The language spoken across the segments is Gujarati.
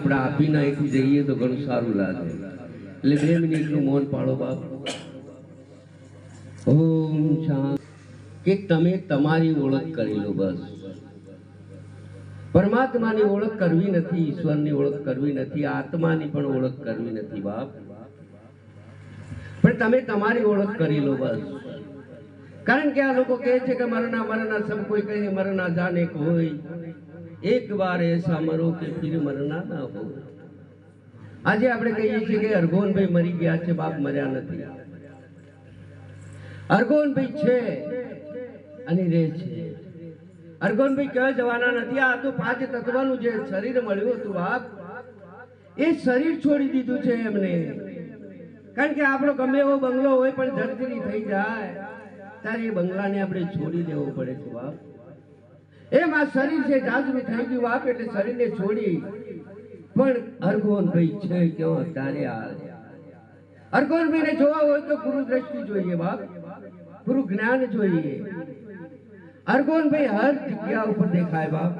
આપણે આપીને અહીંથી જઈએ તો ઘણું સારું લાગે. એટલે બે મિનિટનું મૌન પાડો બાપ. શાંત. કે તમે તમારી ઓળખ કરી લો બસ. પરમાત્માની ઓળખ કરવી નથી, ઈશ્વરની ઓળખ કરવી નથી, આત્માની પણ ઓળખ કરવી નથી બાપ. પણ તમે તમારી ઓળખ કરી લો બસ. કારણ કે આ લોકો કહે છે કે મરના મરના સબ કોઈ કહે મરના જાને કોઈ. એક વાર એસા મરો કે ફિર મરના ના હો. આજે આપણે કહીએ છીએ કે અર્ગોનભાઈ મરી ગયા છે, બાપ મર્યા નથી. અર્ગોનભાઈ છે અને રહે છે. અર્ગોનભાઈ ક્યાં જવાના નથી? આ તો પાંચ તત્વનું જે શરીર મળ્યું હતું, બાપ. એ શરીર છોડી દીધું છે એમને. કારણ કે આપણો ગમે એવો બંગલો હોય પણ ધરતી થઈ જાય, ત્યારે એ બંગલાને આપણે છોડી દેવો પડે છે, બાપ. એમ આ શરીર છે જાજરું થઈ ગયું આપ એટલે શરીરને છોડી. પણ અર્ગોનભાઈ છે કેવો તારે હાલ અર્ગોનભાઈ ને જોવા હોય તો ગુરુ દ્રષ્ટિ જોઈએ બાપ. ગુરુ જ્ઞાન જોઈએ. અર્ગોનભાઈ હર જગ્યા ઉપર દેખાય બાપ.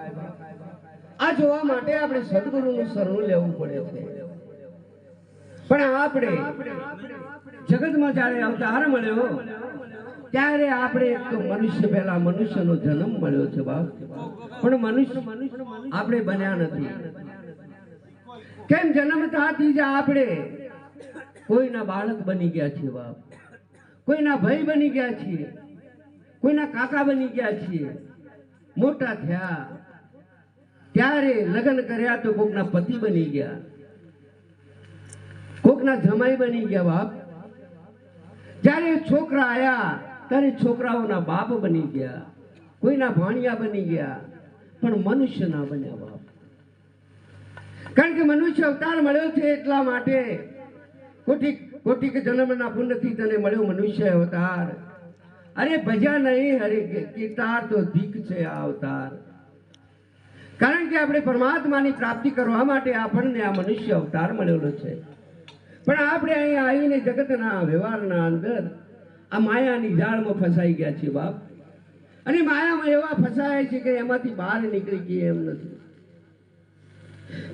આ જોવા માટે આપણે સદગુરુનું શરણ લેવું પડે છે. પણ આપણે જગતમાં જ્યારે અવતાર મળ્યો ત્યારે આપણે એક મનુષ્ય પહેલા મનુષ્યનો જન્મ મળ્યો છે બાપ. પણ મનુષ્ય આપણે બન્યા નથી. કેમ જન્મતાથી જ આપણે? કોઈના બાળક બની ગયા છીએ બાપ. કોઈના ભાઈ બની ગયા છીએ. કોઈના કાકા બની ગયા છીએ. મોટા થયા. ત્યારે લગ્ન કર્યા તો કોકના પતિ બની ગયા. કોકના જમાઈ બની ગયા બાપ. જ્યારે છોકરા આયા ત્યારે છોકરાઓના બાપ બની ગયા, કોઈના ભાણિયા બની ગયા, પણ મનુષ્ય ના બન્યા બાપ. કારણ કે મનુષ્ય અવતાર મળ્યો છે એટલા માટે કોટી કોટી કે જન્મના પુણ્યથી તને મળ્યો મનુષ્ય અવતાર. અરે ભજા નહીં હરે કીર્તાર તો ધીક છે આ અવતાર. કારણ કે આપણે પરમાત્માની પ્રાપ્તિ કરવા માટે આપણને આ મનુષ્ય અવતાર મળેલો છે. પણ આપણે અહીંયા આવીને જગતના વ્યવહારના અંદર આ માયાની જાળમાં ફસાઈ ગયા છીએ બાપ. અને માયામાં એવા ફસાયા છે કે એમાંથી બહાર નીકળી ગઈ એમ નથી.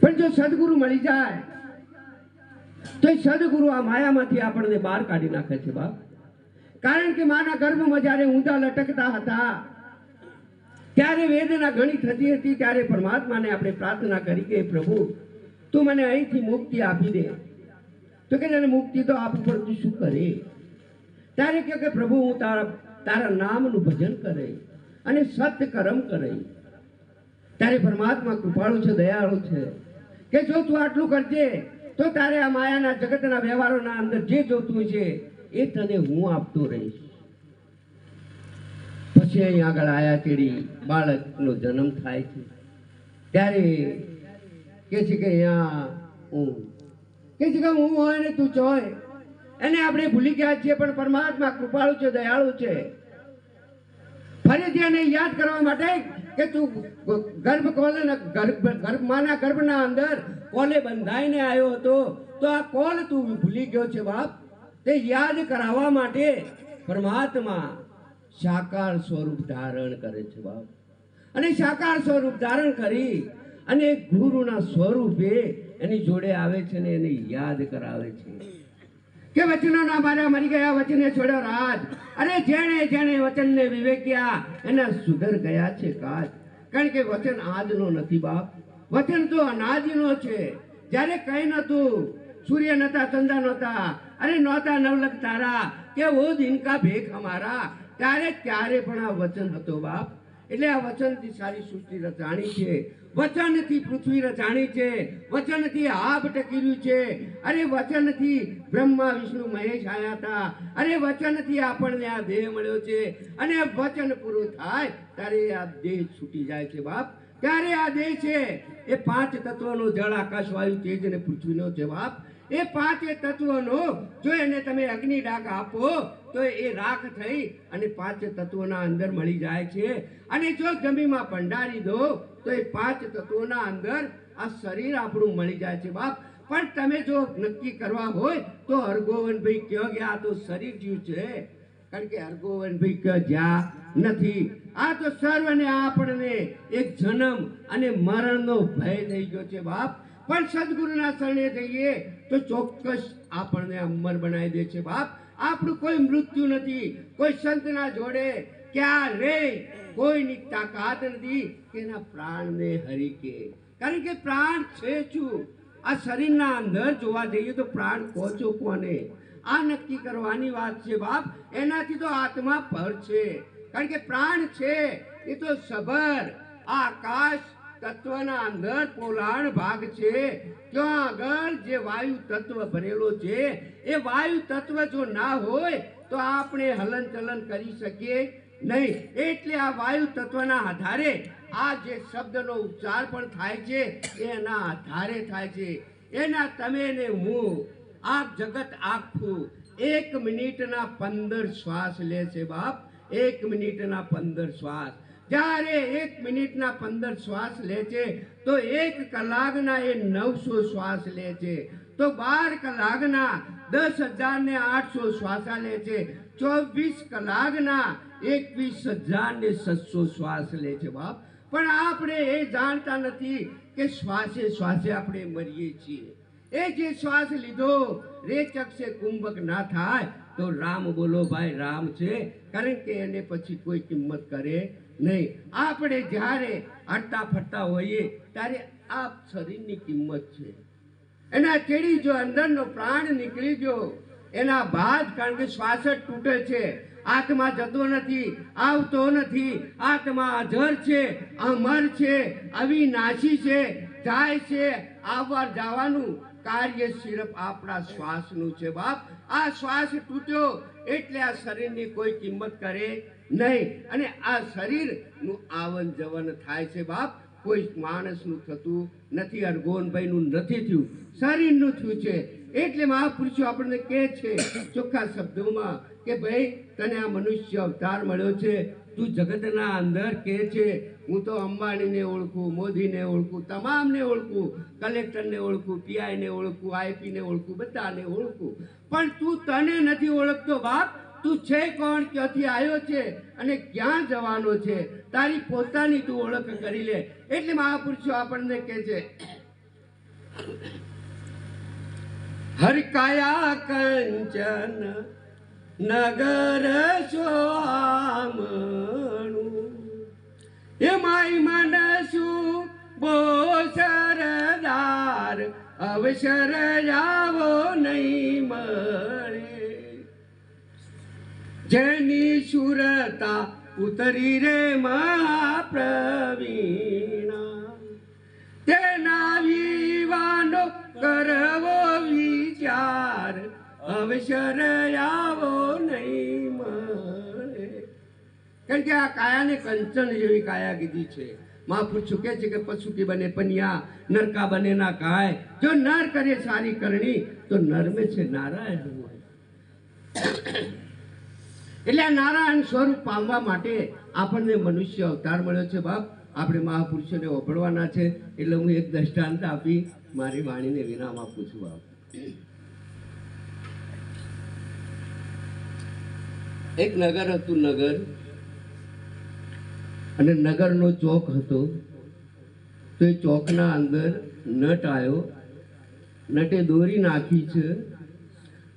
પણ જો સદગુરુ મળી જાય, તો એ સદગુરુ આ માયામાંથી આપણને બહાર કાઢી નાખે છે બાપ. કારણ કે માના ગર્ભમાં જ્યારે ઊંધા લટકતા હતા, ત્યારે વેદના ઘણી થતી હતી, ત્યારે પરમાત્માને આપણે પ્રાર્થના કરી કે, પ્રભુ, તું મને અહીંથી મુક્તિ આપી દે. તો કે મુક્તિ તો આપું તું શું કરે? ત્યારે કહે કે પ્રભુ, હું તારા તારા નામનું ભજન કરે અને સત્ય કર્મ કરે ત્યારે પરમાત્મા કૃપાળુ છે, દયાળુ છે. કે જો તું આટલું કરજે, તો તારે આ માયાના જગતના વ્યવહારોના અંદર જે જોતું છે એ તને હું આપતો રહીશ. પછી અહીં આગળ આયા તેડી બાળકનો જન્મ થાય છે. ત્યારે કે છે કે, અહીંયા હું. કે છે કે, હું હોય ને તું ચોય. એને આપણે ભૂલી ગયા છીએ, પણ પરમાત્મા કૃપાળુ છે, દયાળુ છે. ફરીથી એને યાદ કરવા માટે કે તું ગર્ભ કોલે ગર્ભ, ગર્ભમાના ગર્ભના અંદર કોલે બંધાઈને આવ્યો હતો, તો આ કોલ તું ભૂલી ગયો છે, બાપ. તે યાદ કરાવવા માટે પરમાત્મા સાકાર સ્વરૂપ ધારણ કરે છે, બાપ. અને સાકાર સ્વરૂપ ધારણ કરી અને ગુરુના સ્વરૂપે એની જોડે આવે છે ને એને યાદ કરાવે છે. કે વચનો ના મારા મરી ગયા વચને છોડ્યો રાત અરે જેણે જેણે વચનને વિવેક્યા, એના સુધર ગયા છે કાજ. કારણ કે વચન આજનો નથી બાપ. વચન તો અનાજનો છે. જ્યારે કઈ નતું સૂર્ય નતા ચંદા નહોતા. અરે નહોતા નવલક તારા. કે ઓ દિન કા ભેખ અમારા. ત્યારે ત્યારે પણ આ વચન હતો બાપ. એટલે આ વચનથી સારી સૃષ્ટિ રચાણી છે. વચનથી પૃથ્વી રચાણી છે, વચનથી આબ ટકીર્યું છે. અરે વચનથી બ્રહ્મા, વિષ્ણુ, મહેશ આયા હતા. અરે વચનથી આપણને આ દેહ મળ્યો છે. અને વચન પૂરું થાય ત્યારે આ દેહ છૂટી જાય છે બાપ. ત્યારે આ દેહ છે. એ પાંચ તત્વનો જળ આકાશ વાયુ તેજ અને પૃથ્વીનો છે બાપ. એ પાંચે તત્વોનો, જો એને તમે અગ્નિ રાખ આપો, તો એ રાખ થઈ અને પાંચ તત્વોના અંદર મળી જાય છે. અને જો જમીનમાં ભંડારી દો, તો એ પાંચ તત્વોના અંદર આ શરીર આપણું મળી જાય છે બાપ. પણ તમે જો નક્કી કરવા હોય, તો હરગોવનભાઈ ક્યાં આ તો શરીર જ્યું છે. કારણ કે હરગોવનભાઈ કહો, જ્યાં નથી. આ તો સર્વને આપણને એક જન્મ અને મરણનો ભય થઈ ગયો છે બાપ. પણ સદગુરુના શરણે જઈએ તો ચોક્કસ આપણને અમર બનાવી દે છે બાપ. આપણું કોઈ મૃત્યુ નથી, કોઈ સંતના જોડે ક્યારે કોઈની તાકાત નથી એના પ્રાણને હરીકે કારણ કે પ્રાણ છે શું? આ શરીરના અંદર જોવા જઈએ તો પ્રાણ પહોંચો કોને? આ નક્કી કરવાની વાત છે બાપ. એનાથી તો આત્મા પર છે. કારણ કે પ્રાણ છે, એ તો સબર આકાશ તત્વના અંદર પોલાણ ભાગ છે. ત્યાં આગળ જે વાયુ તત્વ ભરેલો છે, એ વાયુ તત્વ જો ના હોય, તો આપણે હલન ચલન કરી શકીએ નહીં. એટલે આ વાયુ તત્વના આધારે આ જે શબ્દનો ઉચ્ચાર પણ થાય છે, એના આધારે થાય છે. એના તમે ને હું આ જગત આખું, એક મિનિટના પંદર શ્વાસ લે છે બાપ. એક મિનિટના પંદર શ્વાસ. જ્યારે એક મિનિટના પંદર શ્વાસ લે છે, તો એક કલાકના એ નવસો શ્વાસ લે છે. તો બાર કલાકના દસ હજાર ને આઠસો શ્વાસા લે છે. ચોવીસ કલાકના એકવીસ હજાર ને સત્સો શ્વાસ લે છે બાપ. પણ આપણે એ જાણતા નથી કે શ્વાસે શ્વાસે આપણે મરીએ છીએ. એ જે શ્વાસ લીધો, રેચક છે, કુંભક ના થાય, તો રામ બોલો, ભાઈ રામ છે. કારણ કે એને પછી કોઈ કિંમત કરે નહીં, આપણે જ્યારે હટતા ફરતા હોઈએ, ત્યારે આ શરીરની કિંમત છે. એના ચેડી જો અંદરનો પ્રાણ નીકળી ગયો, એના બાદ કારણ કે શ્વાસ જ તૂટે છે, આત્મા જતો નથી, આવતો નથી, આત્મા અજર છે, અમર છે, અવિનાશી છે, જાય છે, આવવા જવાનું કાર્ય સિર્ફ આપણા શ્વાસનું છે બાપ. આ શ્વાસ તૂટ્યો એટલે આ શરીરની કોઈ કિંમત કરે નહીં. અને આ શરીરનું આવન જવન થાય છે બાપ. કોઈ માણસનું થતું નથી, અરગોનભાઈનું નથી થયું. શરીરનું થયું છે. એટલે મહાપુરુષો આપણને કહે છે ચોખ્ખા શબ્દોમાં કે ભાઈ, તને આ મનુષ્ય અવતાર મળ્યો છે. તું જગતના અંદર કહે છે હું તો અંબાણીને ઓળખું, મોદીને ઓળખું, તમામને ઓળખું, કલેક્ટરને ઓળખું, પીઆઈને ઓળખું, આઈપીને ઓળખું, બધાને ઓળખું. પણ તું તને નથી ઓળખતો બાપ. તું છે કોણ, ક્યાંથી આવ્યો છે અને ક્યાં જવાનો છે? તારી પોતાની તું ઓળખ કરી લે. એટલે મહાપુરુષો આપણને કહે છે હરકાયા કંચન નગર સ્વામણું. એ માઈ બો બોસરદાર અવસર જાવો નહીં મળે. જેની સુરતા ઉતરી રે મહાપ્રવીણા. તેના વિવાનો કરવો વિચાર અવસર આવો નહીં કારણ કે આ કાયાને કંચન જેવી કાયા કીધી છે. મહાપુરુષો કહે છે કે પશુ કે બને પનિયા નરકા બને ના કાય જો નર કરે સારી કરણી, તો નર છે નારાયણ એટલે આ નારાયણ સ્વરૂપ પામવા માટે આપણને મનુષ્ય અવતાર મળ્યો છે, બાપ. આપણે મહાપુરુષોને ઓભળવાના છે. એટલે હું એક દ્રષ્ટાંત આપી, મારી વાણીને વિરામ આપું છું, બાપ. એક નગર હતું નગર અને નગરનો ચોક હતો. તો એ ચોકના અંદર નટ આવ્યો. નટે દોરી નાખી છે.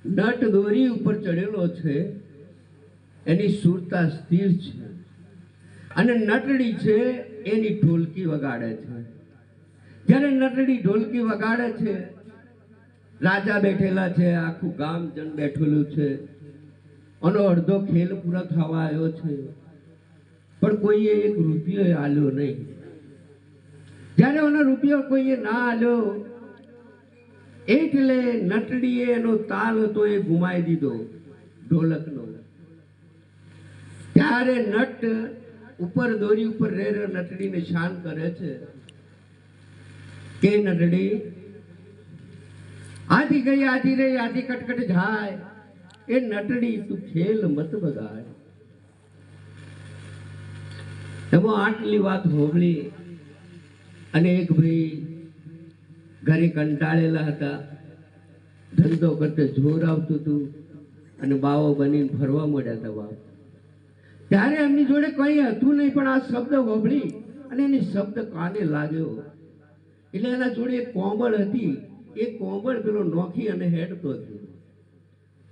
નટ દોરી ઉપર ચડેલો છે. એની સુરતા સ્થિર છે. અને નટડી છે એની ઢોલકી વગાડે છે. જ્યારે નટડી ઢોલકી વગાડે છે, રાજા બેઠેલા છે, આખું ગામ જન બેઠેલું છે. આનો અડધો ખેલ પૂરો થવા આવ્યો છે. પણ કોઈએ એક રૂપિયો આલ્યો નહીં. જ્યારે એનો રૂપિયો કોઈએ ના આલ્યો, એટલે નટડીએ એનો તાલ હતો એ ગુમાવી દીધો ઢોલકનો. ત્યારે નટ ઉપર દોરી ઉપર રે નટડીને શાન કરે છે. કે નટડી, આધી ગઈ, આધી રહી, આધી કટકટ જાય. એ નટડી, તું ખેલ મત બગાડ. એમાં આટલી વાત હોબળી અને એક ભાઈ ઘરે કંટાળેલા હતા. ધંધો કરતે જોર આવતું હતું અને બાવો બનીને ફરવા મળ્યા હતા બાપ ત્યારે એમની જોડે કંઈ હતું નહીં, પણ આ શબ્દ હોબળી અને એની શબ્દ કાને લાગ્યો? એટલે એના જોડે એક કોમળ હતી. એ કોમળ પેલો નોખી અને હેડતો હતો.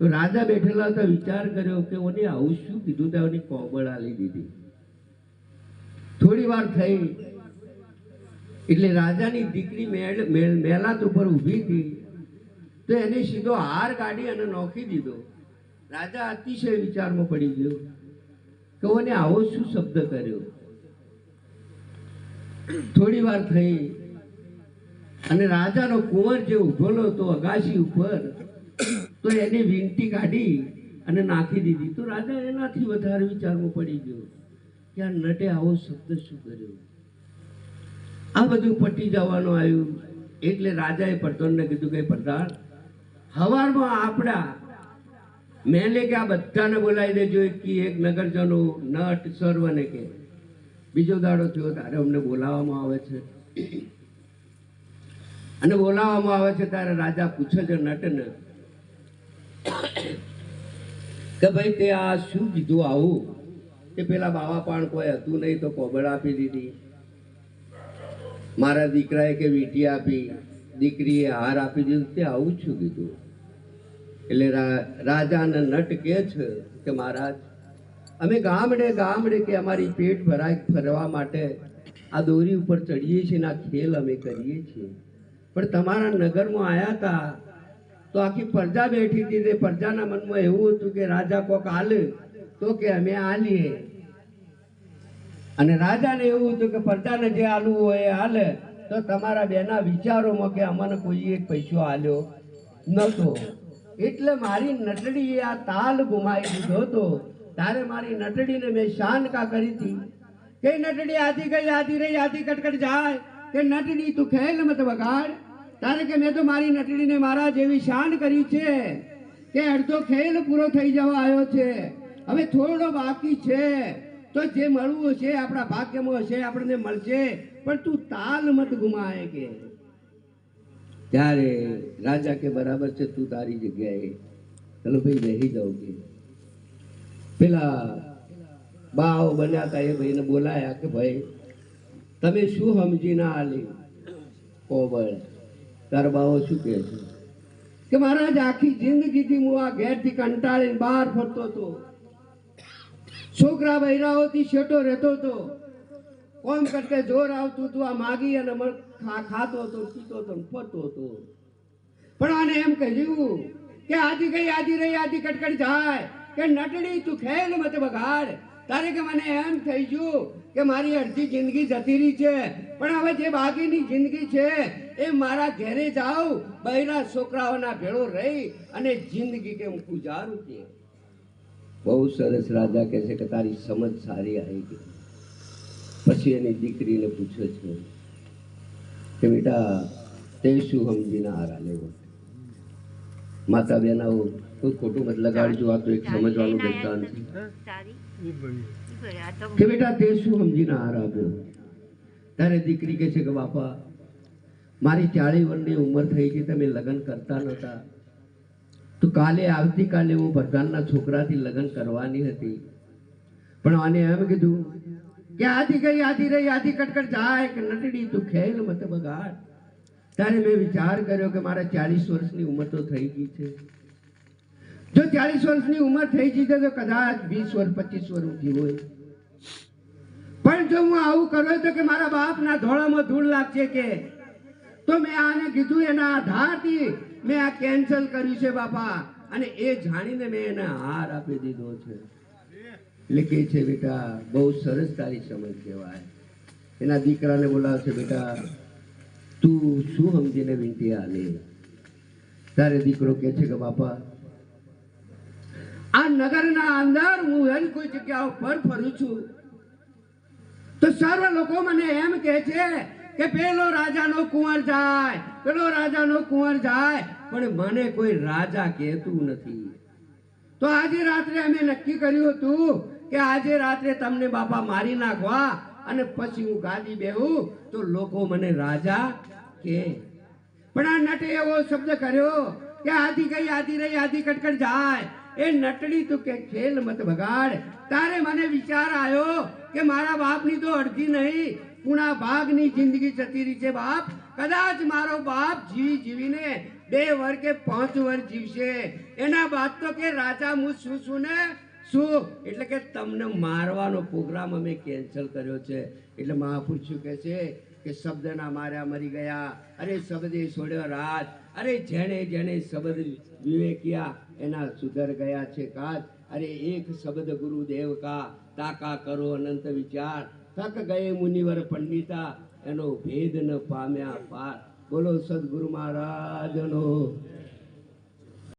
તો રાજા બેઠેલા હતા, વિચાર કર્યો કે ઓને આવું શું કીધું ત્યાં કોંબળ આલી દીધી. થોડી વાર થઈ. એટલે રાજાની દીકરી મેળ- મેલાત ઉપર ઊભી હતી તો એને સીધો હાર કાઢી અને નોખી દીધો. રાજા અતિશય વિચારમાં પડી ગયો. કે ઓને આવો શું શબ્દ કર્યો? થોડી વાર થઈ. અને રાજાનો કુંવર જે ઉભેલો હતો અગાશી ઉપર, તો એને વીંટી કાઢી અને નાખી દીધી. તો રાજા એનાથી વધારે વિચારમાં પડી ગયો. કે આ નટે આવો શબ્દ શું કર્યો? આ બધું પટી જવાનું આવ્યું. એટલે રાજાએ પ્રધાનને કીધું કે, પ્રધાન, હવારમાં આપણા મેલે કે આ બધાને બોલાવી દેજો, એક એક નગરજનો, નટ સર્વને કે. બીજો દાડો થયો ત્યારે અમને બોલાવવામાં આવે છે. અને બોલાવવામાં આવે છે, ત્યારે રાજા પૂછે છે નટને કે, ભાઈ, તે આ શું કીધું આવું? કે પેલા બાવા પાણ કોઈ હતું નહીં તો કોબળ આપી દીધી. મારા દીકરાએ કે વીંટી આપી, દીકરીએ હાર આપી દીધું, તે આવું જ શું કીધું. એટલે રાજાને નટ કે છે કે મહારાજ, અમે ગામડે ગામડે કે અમારી પેટ ભરાય, ફરવા માટે આ દોરી ઉપર ચડીએ છીએ આ ખેલ અમે કરીએ છીએ. પણ તમારા નગરમાં આવ્યા હતા તો આખી પ્રજા બેઠી હતી, તે પ્રજાના મનમાં એવું હતું કે રાજા કોક હાલે તો કે અમે આલીએ. અને રાજાને એવું હતું કે પ્રજાને જે આલવું હોય એ હાલે તો તમારા બેના વિચારોમાં કે અમને કોઈ એક પૈસો આલ્યો નહોતો. એટલે મારી નટડીએ આ તાલ ગુમાવી દીધો હતો. તારે મારી નટડીને મેં શાનકા કરી હતી. કે નટડી આધી ગઈ, આધી રહી, આધી કટકટ જાય. કે નટડી તું ખેલ મત બગાડ તારે કે મેં તો મારી નટડીને મારા જેવી શાન કરી છે કે અડધો ખેલ પૂરો થઈ જવા આવ્યો છે. હવે થોડો બાકી છે. તો જે મળવું છે આપણા ભાગ્યમાં હશે આપણને મળશે. પણ તું તાલ મત ગુમાય કે? ત્યારે રાજા કે બરાબર છે તું તારી જગ્યાએ ચલો ભાઈ રહી જાઉં કે. પેલા બાવ બન્યા હતા એ ભાઈને બોલાયા કે ભાઈ તમે શું સમજી ના આલી? કોબળ તારા બાવો શું કહે છે? કે મહારાજ આખી જિંદગીથી હું આ ઘેરથી કંટાળીને બહાર ફરતો હતો. છોકરા બૈરાઓથી શેટો રહેતો હતો કોમ કરતે જોર આવતું હતું, આ માગી અને ખાતો હતો, પીતો હતો ફરતો હતો. પણ આને એમ કહ્યું કે આધી ગઈ આધી રહી આધી કટકટ જાય, કે નટડી તું ખેલ મત બગાડ. તારે કે મને એમ થઈ ગયું કે મારી અડધી જિંદગી જતી રહી છે, પણ હવે જે બાકીની જિંદગી છે, એ મારા ઘેરે જાઉં, બૈરા છોકરાઓના ભેળો રહી અને જિંદગી કે હું ગુજારું કે? બહુ સરસ રાજા કહે છે કે તારી સમજ સારી આવી ગઈ. પછી એની દીકરીને પૂછે છે કે બેટા તે શું સમજીને હારા લેવો માતા બેન આવું કોઈ ખોટું મત લગાડજો આ તો એક સમજવાનું દૃષ્ટાંત છે. કે બેટા તે શું સમજીને હાર આપ્યો ત્યારે દીકરી કહે છે કે બાપા મારી ચાળી વર્ષની ઉંમર થઈ ગઈ તમે લગ્ન કરતા નહોતા. તો કાલે આવતીકાલે હું ભગવાનના છોકરાથી લગ્ન કરવાની હતી. પણ આને એમ કીધું કે આથી ગઈ આધી રહી આધી કટકટ જાય કે નટડી, તું ખેલ મત બગાડ. ત્યારે મેં વિચાર કર્યો કે મારા ચાલીસ વર્ષની ઉંમર તો થઈ ગઈ છે. જો ચાલીસ વર્ષની ઉંમર થઈ ગઈ છે, તો કદાચ વીસ વર્ષ પચીસ વર્ષ ઊંધી હોય. પણ જો હું આવું કરું તો કે મારા બાપના ધોળામાં ધૂળ લાગશે કે. તો મેં આને કીધું, એના આધારથી મેં આ કેન્સલ કર્યું છે બાપા. અને એ જાણીને મેં એને હાર આપી દીધો છે. એટલે કે છે, બેટા, બહુ સરસ તારી સમજ કહેવાય. એના દીકરાને બોલાવશે બેટા, તું શું સમજીને વિનંતી આલે? તારે દીકરો કે છે કે, બાપા, આ નગરના અંદર હું એની કોઈ જગ્યા ઉપર ફરું છું. તો સર્વ લોકો મને એમ કહે છે કે પેલો રાજાનો કુંવર જાય, પેલો રાજાનો કુંવર જાય, પણ મને કોઈ રાજા કહેતું નથી. તો આજે રાત્રે અમે નક્કી કર્યું હતું કે આજે રાત્રે તમને બાપા મારી નાખવા અને પછી હું ગાદી બેહું, તો લોકો મને રાજા કે. પણ આ નટે એવો શબ્દ કર્યો કે આધી ગઈ, આધી રહી, આધી કટકટ જાય. એ નટડી તું કે ખેલ મત બગાડ. તારે મને વિચાર આવ્યો કે મારા બાપની તો અડધી નહીં પૂણા ભાગની જિંદગી જતી રહી છે બાપ. કદાચ મારો બાપ જીવી જીવીને બે વર કે પાંચ વર જીવશે. એના બાદ તો કે રાજા હું શું શું ને શું? એટલે કે તમને મારવાનો પ્રોગ્રામ અમે કેન્સલ કર્યો છે. એટલે મહાપુરુષો કહે છે? કે શબ્દના માર્યા મરી ગયા. અરે શબ્દે છોડ્યો રાજ. અરે જેણે જેણે શબ્દ વિવેકિયા, એના સુધર ગયા છે કાચ અરે એક શબ્દ ગુરુદેવ કા, તાકા કરો અનંત વિચાર. થક ગયે મુનિવર પંડિતા એનો ભેદ ન પામ્યા પાર. બોલો સદગુરુ મહારાજનો.